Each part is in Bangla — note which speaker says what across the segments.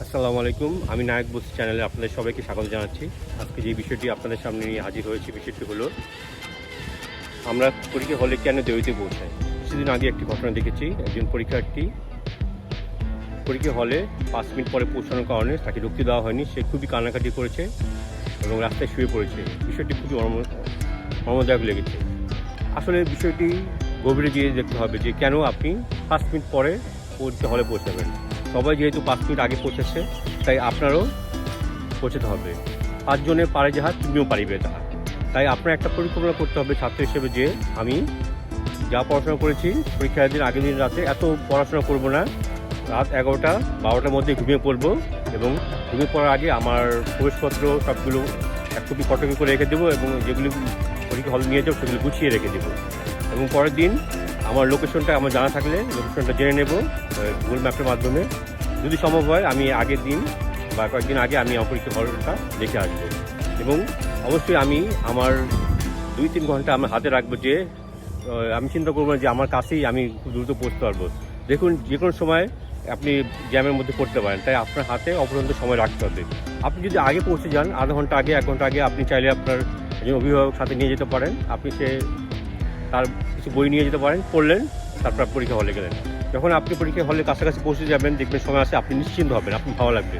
Speaker 1: আসসালামু আলাইকুম। আমি নায়ক বসি চ্যানেলে আপনাদের সবাইকে স্বাগত জানাচ্ছি। আজকে যে বিষয়টি আপনাদের সামনে নিয়ে হাজির হয়েছে বিষয়টি হলো, আমরা পরীক্ষা হলে কেন দেরিতে পৌঁছাই? কিছুদিন আগে একটি ঘটনা দেখেছি। একজন পরীক্ষার্থী পরীক্ষা হলে পাঁচ মিনিট পরে পৌঁছানোর কারণে তাকে ঢুকতে দেওয়া হয়নি। সে খুবই কান্নাকাটি করেছে এবং রাস্তায় শুয়ে পড়েছে। বিষয়টি খুবই মর্ম- মর্মদায়ক লেগেছে। আসলে বিষয়টি গভীরে গিয়ে দেখতে হবে যে কেন আপনি পাঁচ মিনিট পরে পরীক্ষা হলে পৌঁছাবেন। সবাই যেহেতু পাঁচ মিনিট আগে পৌঁছেছে, তাই আপনারও পৌঁছাতে হবে। পাঁচজনে পারে যাহা তুমিও পারিবে তাহা। তাই আপনার একটা পরিকল্পনা করতে হবে ছাত্র হিসেবে যে, আমি যা পড়াশোনা করেছি, পরীক্ষার দিন আগের দিন রাতে এত পড়াশোনা করব না, রাত এগারোটা, বারোটার মধ্যে ঘুমিয়ে পড়ব এবং ঘুমিয়ে পড়ার আগে আমার প্রবেশপত্র সবগুলো এক কপি কটপি করে রেখে দেবো এবং যেগুলি পরীক্ষা হলে নিয়ে যাব সেগুলো গুছিয়ে রেখে দেবো। এবং পরের দিন আমার লোকেশনটা আমার জানা থাকলে লোকেশনটা জেনে নেব গুগল ম্যাপের মাধ্যমে। যদি সম্ভব হয়, আমি আগের দিন বা কয়েকদিন আগে আমি পরীক্ষা হলটা দেখে আসব। এবং অবশ্যই আমি আমার দুই তিন ঘণ্টা আমার হাতে রাখব যে আমি চিন্তা করব যে আমার কাছেই আমি খুব দ্রুত পড়তে পারব। দেখুন, যে কোনো সময় আপনি জ্যামের মধ্যে পড়তে পারেন, তাই আপনার হাতে অপরন্ত সময় রাখতে হবে। আপনি যদি আগে পৌঁছে যান, আধা ঘণ্টা আগে, এক ঘণ্টা আগে, আপনি চাইলে আপনার অভিভাবক সাথে নিয়ে যেতে পারেন, আপনি সে তার কিছু বই নিয়ে যেতে পারেন, পড়লেন, তারপর পরীক্ষা হলে গেলেন। যখন আপনি পরীক্ষা হলে কাছাকাছি পৌঁছে যাবেন, দেখবেন সময় আসে আপনি নিশ্চিন্ত হবেন আপনি ভালো লাগবে।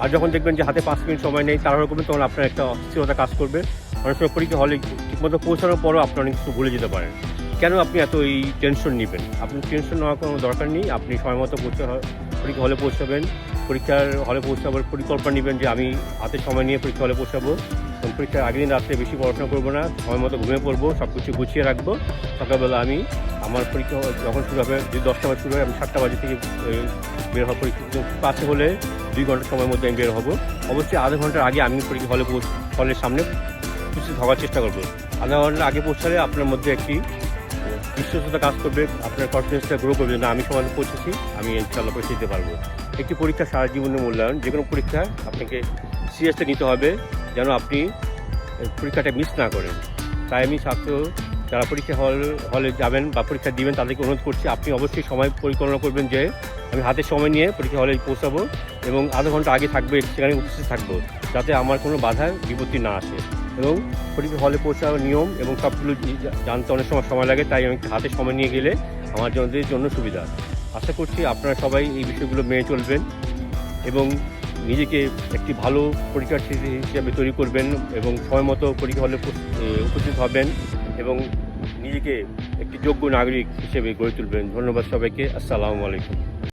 Speaker 1: আর যখন দেখবেন যে হাতে পাঁচ মিনিট সময় নেই, তাড়াহুড়ো করবেন, তখন আপনার একটা অস্থিরতা কাজ করবে। অনেক সময় পরীক্ষা হলে ঠিকমতো পৌঁছানোর পরও আপনি অনেক কিছু ভুলে যেতে পারেন। কেন আপনি এত এই টেনশন নেবেন? আপনি টেনশন নেওয়ার কোনো দরকার নেই। আপনি সময় মতো পৌঁছে পরীক্ষা হলে পৌঁছাবেন। পরীক্ষার হলে পৌঁছাবার পরিকল্পনা নেবেন যে আমি হাতে সময় নিয়ে পরীক্ষা হলে পৌঁছাবো। পরীক্ষার আগের দিন রাত্রে বেশি পড়াশোনা করব না, সময় মতো ঘুমিয়ে পড়ব সব কিছু গুছিয়ে রাখব। সকালবেলা আমি আমার পরীক্ষা যখন শুরু হবে যদি দশটা বাজে শুরু হয়, আমি সাতটা বাজে থেকে বের হওয়ার পরীক্ষা কাছে হলে দুই ঘণ্টার সময়ের মধ্যে আমি বের হব। অবশ্যই আধা ঘণ্টার আগে আমি পরীক্ষা হলে হলের সামনে কিছু হওয়ার চেষ্টা করব। আধা ঘণ্টার আগে পৌঁছালে আপনার মধ্যে একটি বিশ্বস্ততা কাজ করবে, আপনার কনফিডেন্সটা গ্রো করবে না, আমি সময় পৌঁছেছি, আমি ইনশাল্লাহ পৌঁছে দিতে পারব। একটি পরীক্ষা সারা জীবনের মূল্যায়ন যে কোনো পরীক্ষা আপনাকে সিরিয়াসলি নিতে হবে। যেন আপনি পরীক্ষাটা মিস না করেন। তাই আমি ছাত্র যারা পরীক্ষা হল হলে যাবেন বা পরীক্ষা দিবেন, তাদেরকে অনুরোধ করছি, আপনি অবশ্যই সময় পরিকল্পনা করবেন যে, আমি হাতে সময় নিয়ে পরীক্ষা হলে পৌঁছাবো এবং আধা ঘণ্টা আগে থাকব, সেখানে উপস্থিত থাকব, যাতে আমার কোনো বাধা, বিপত্তি না আসে। এবং পরীক্ষা হলে পৌঁছানোর নিয়ম এবং সবগুলো জানতে অনেক সময় সময় লাগে, তাই আমি হাতে সময় নিয়ে গেলে আমার জন্য জন্য সুবিধা। আশা করছি আপনারা সবাই এই বিষয়গুলো মেনে চলবেন এবং নিজেকে একটি ভালো পরীক্ষার্থী হিসেবে তৈরি করবেন এবং সময় মতো পরীক্ষা হলে উপস্থিত হবেন এবং নিজেকে একটি যোগ্য নাগরিক হিসেবে গড়ে তুলবেন। ধন্যবাদ সবাইকে। আসসালামু আলাইকুম।